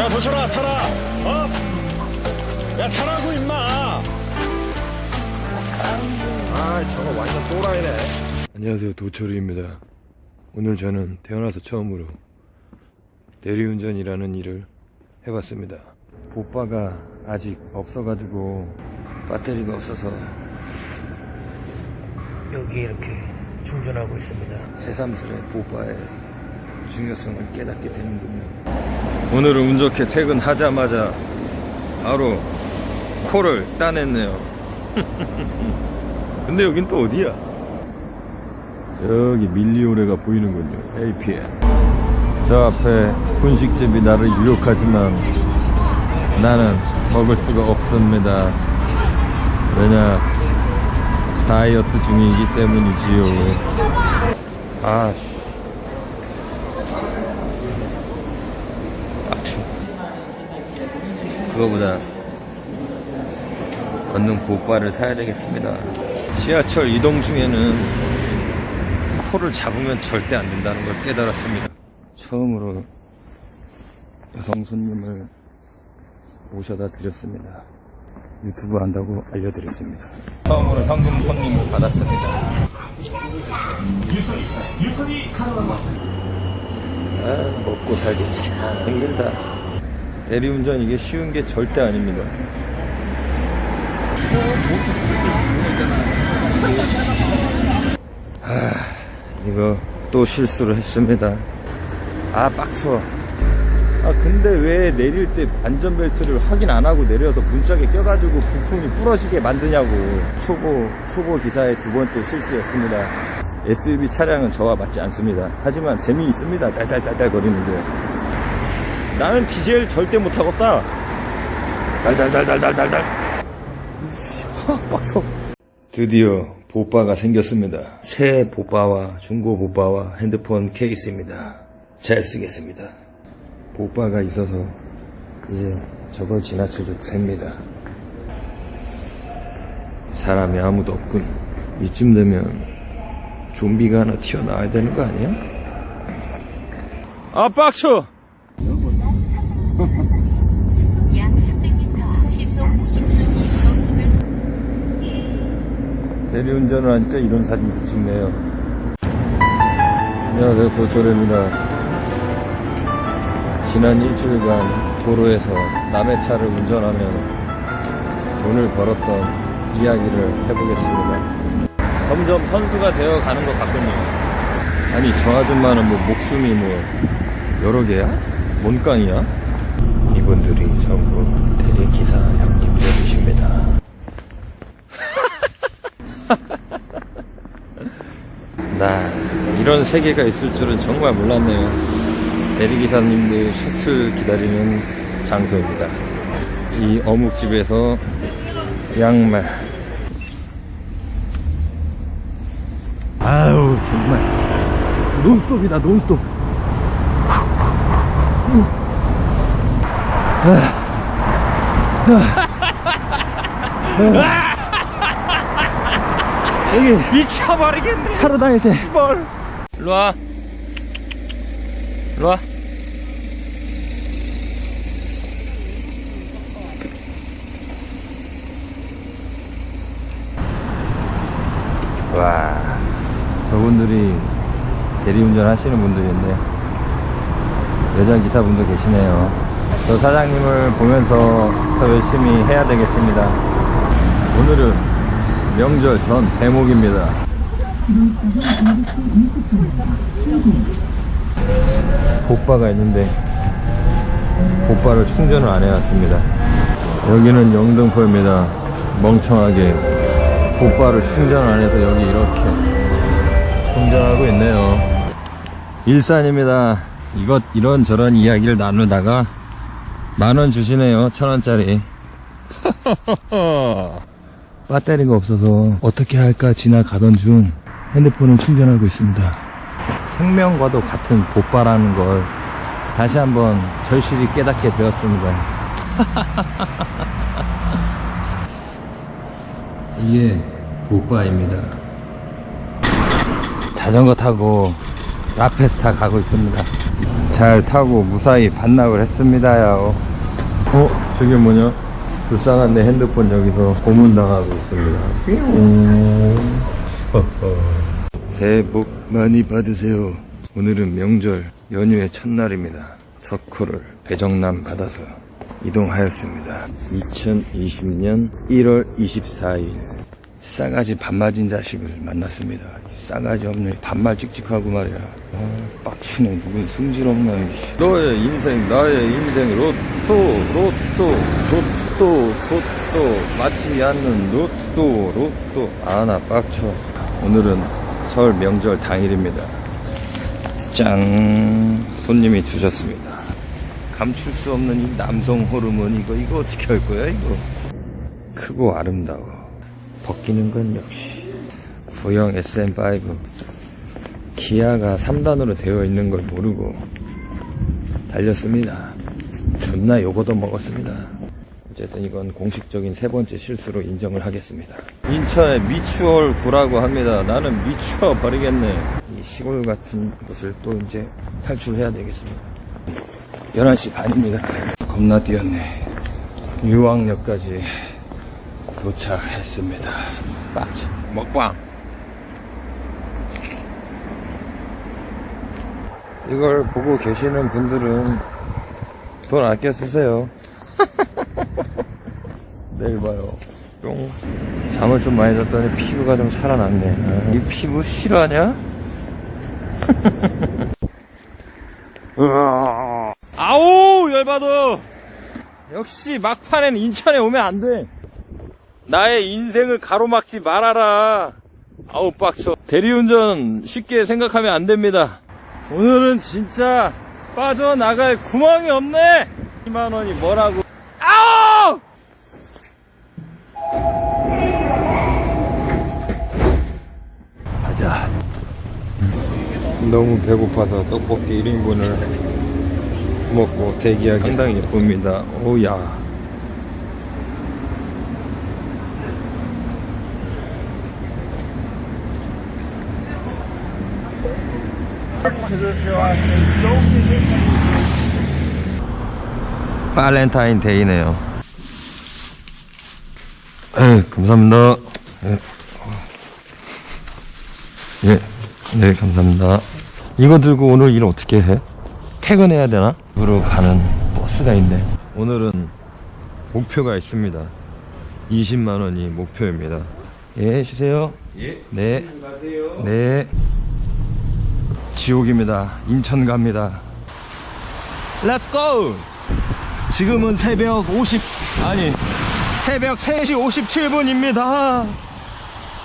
야, 도철아, 타라! 어? 야, 타라고, 임마! 아, 저거 완전 또라이네. 안녕하세요 도철이입니다 오늘 저는 태어나서 처음으로 대리운전이라는 일을 해봤습니다 보빠가 아직 없어가지고 배터리가 없어서 여기 이렇게 충전하고 있습니다 새삼스레 보빠의 중요성을 깨닫게 되는군요 오늘은 운 좋게 퇴근하자마자 바로 코를 따냈네요 근데 여긴 또 어디야? 저기 밀리오레가 보이는군요. APM. 저 앞에 분식집이 나를 유혹하지만 나는 먹을 수가 없습니다. 왜냐 다이어트 중이기 때문이지요. 아, 그거보다 얼른 보빠를 사야 되겠습니다. 지하철 이동 중에는 코를 잡으면 절대 안 된다는 걸 깨달았습니다. 처음으로 여성 손님을 모셔다 드렸습니다. 유튜브 한다고 알려드렸습니다. 처음으로 현금 손님을 받았습니다. 아, 먹고 살기 참 힘들다. 대리운전 이게 쉬운 게 절대 아닙니다. 아, 이거 또 실수를 했습니다. 아, 빡쳐. 아, 근데 왜 내릴 때 안전벨트를 확인 안 하고 내려서 문짝에 껴가지고 부품이 부러지게 만드냐고. 초보, 초보 기사의 두 번째 실수였습니다. SUV 차량은 저와 맞지 않습니다. 하지만 재미있습니다. 딸딸딸딸 거리는데. 나는 디젤 절대 못하겠다. 달달달달달달달. 빡쳐. 드디어 보빠가 생겼습니다. 새 보빠와 중고 보빠와 핸드폰 케이스입니다. 잘 쓰겠습니다. 보빠가 있어서 이제 저걸 지나쳐도 됩니다. 사람이 아무도 없군. 이쯤 되면 좀비가 하나 튀어나와야 되는 거 아니야? 아 빡쳐! 대리운전을 하니까 이런 사진도 찍네요. 안녕하세요, 도철입니다. 지난 일주일간 도로에서 남의 차를 운전하며 돈을 벌었던 이야기를 해보겠습니다. 점점 선수가 되어 가는 것 같군요. 아니, 저 아줌마는 뭐 목숨이 뭐 여러 개야? 뭔 깡이야? 이분들이 전부 대리기사 형님들이십니다. 나 이런 세계가 있을 줄은 정말 몰랐네요. 대리기사님들 셔틀 기다리는 장소입니다. 이 어묵집에서 양말. 아유 정말 논스톱이다 논스톱. 여기 미쳐버리겠네. 차로 다닐 때. 뭘? 일로 와. 일로 와. 와, 저분들이 대리운전 하시는 분들인데, 여자 기사분도 계시네요. 저 사장님을 보면서 더 열심히 해야 되겠습니다. 오늘은 명절 전 대목입니다. 보빠가 있는데 보빠를 충전을 안 해왔습니다. 여기는 영등포입니다. 멍청하게 보빠를 충전 안 해서 여기 이렇게 충전하고 있네요. 일산입니다. 이것 이런 저런 이야기를 나누다가 만원 주시네요. 천 원짜리. 배터리가 없어서 어떻게 할까 지나가던 중 핸드폰을 충전하고 있습니다. 생명과도 같은 보빠라는 걸 다시 한번 절실히 깨닫게 되었습니다. 이게 보빠입니다. 자전거 타고 라페스타 가고 있습니다. 잘 타고 무사히 반납을 했습니다요. 어? 저게 뭐냐? 불쌍한 내 핸드폰 여기서 고문당하고 있습니다. 음. 새해 복 많이 받으세요. 오늘은 명절 연휴의 첫날입니다. 석호를 배정남 받아서 이동하였습니다. 2020년 1월 24일 싸가지 반맞은 자식을 만났습니다. 이 싸가지 없는 반말 찍찍하고 말이야. 아, 빡치네. 누군 승질 없나. 너의 인생, 나의 인생, 로또, 로또, 로또, 로또, 맞지 않는 로또, 로또. 아, 나 빡쳐. 오늘은 설 명절 당일입니다. 짱! 손님이 주셨습니다. 감출 수 없는 이 남성 호르몬, 이거, 이거 어떻게 할 거야, 이거? 크고 아름다워. 벗기는 건 역시 구형 SM5 기아가 3단으로 되어 있는 걸 모르고 달렸습니다. 존나 요거도 먹었습니다. 어쨌든 이건 공식적인 세 번째 실수로 인정을 하겠습니다. 인천의 미추홀 구라고 합니다. 나는 미추어 버리겠네. 이 시골 같은 곳을 또 이제 탈출해야 되겠습니다. 11시 반입니다. 겁나 뛰었네. 유황역까지 도착했습니다. 빠지 먹방. 이걸 보고 계시는 분들은 돈 아껴 쓰세요. 내일 봐요. 뿅. 잠을 좀 많이 잤더니 피부가 좀 살아났네. 아, 이 피부? 으아. 아우 열받아. 역시 막판엔 인천에 오면 안 돼. 나의 인생을 가로막지 말아라. 아우 빡쳐. 대리운전 쉽게 생각하면 안 됩니다. 오늘은 진짜 빠져나갈 구멍이 없네. 2만 원이 뭐라고? 아우! 가자. 너무 배고파서 떡볶이 1인분을 먹고 대기하기 상당히 예쁩니다. 오야. 발렌타인 데이네요. 에 감사합니다. 예. 예, 네, 감사합니다. 이거 들고 오늘 일 어떻게 해? 퇴근해야 되나? 으로 가는 버스가 있네. 오늘은 목표가 있습니다. 20만 원이 목표입니다. 예, 쉬세요. 예. 네. 네. 지옥입니다. 인천 갑니다. Let's go! 지금은 새벽 50, 아니, 새벽 3시 57분입니다.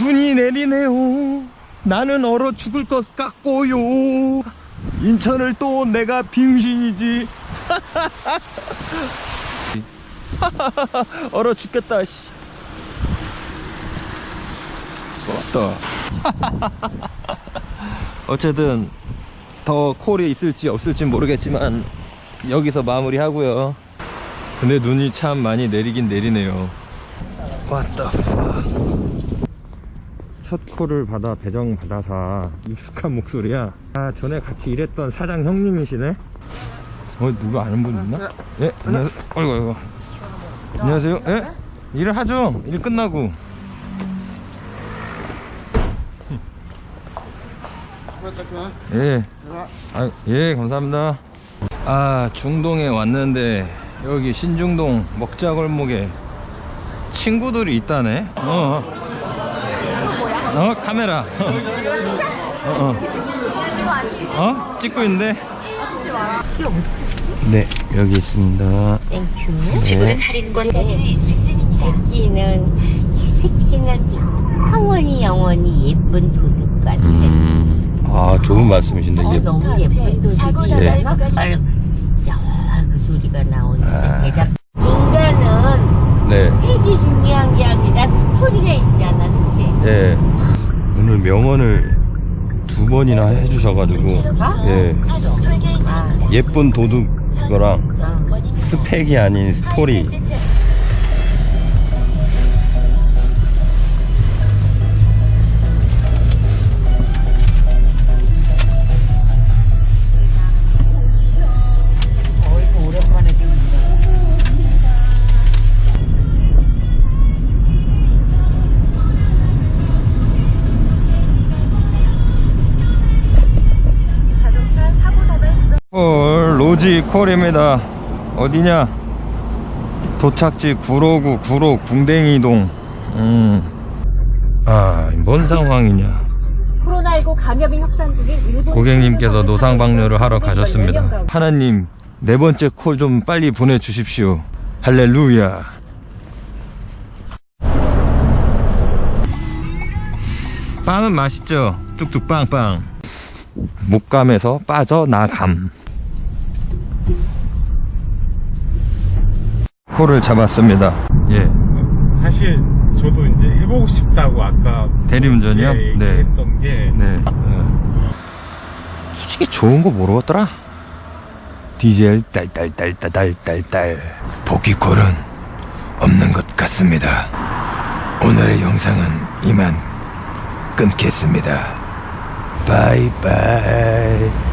눈이 내리네요. 나는 얼어 죽을 것 같고요. 인천을 또 내가 빙신이지. 얼어 죽겠다, 씨. 왔다. 어쨌든, 더 콜이 있을지 없을지 모르겠지만, 여기서 마무리 하고요. 근데 눈이 참 많이 내리긴 내리네요. 왔다. 첫 콜을 받아 배정 받아서 익숙한 목소리야. 아 전에 같이 일했던 사장 형님이시네. 어 누가 아는 분 있나? 예 안녕하세요. 어이구 어이구. 안녕하세요. 예 일을 하죠. 일 끝나고. 예. 아, 예 감사합니다. 아 중동에 왔는데 여기 신중동 먹자골목에 친구들이 있다네. 어. 어 카메라 어, 어. 어? 찍고 있는데 네 여기 있습니다 땡큐. 네. 할인권까지 직진입니다. 새끼는 이 새끼는 영원히 영원히 예쁜 도둑 같아. 음, 아 좋은 말씀이신데 어, 너무 예쁜 도둑이야. 네. 얼, 그 소리가 나오는데 아. 대답. 네 스펙이 중요한 게 아니라 스토리가 있잖아, 그치? 예. 오늘 명언을 두 번이나 해주셔가지고 예 아, 예쁜 도둑 거랑 어. 스펙이 아닌 스토리 로지 콜입니다. 어디냐? 도착지 구로구 구로 궁뎅이동. 음. 아, 뭔 상황이냐? 코로나19 감염이 확산 중인 일본 고객님께서 노상 방뇨를 하러 가셨습니다. 하나님, 네 번째 콜 좀 빨리 보내주십시오. 할렐루야. 빵은 맛있죠? 뚝뚝 빵빵. 목감에서 빠져나감. 콜을 잡았습니다. 예. 사실 저도 이제 해보고 싶다고 아까 대리운전이요? 예, 네. 얘기했던 게 네. 어. 솔직히 좋은 거 모르겠더라. 디젤 딸딸딸딸딸딸 보기콜은 없는 것 같습니다. 오늘의 영상은 이만 끊겠습니다. 바이바이.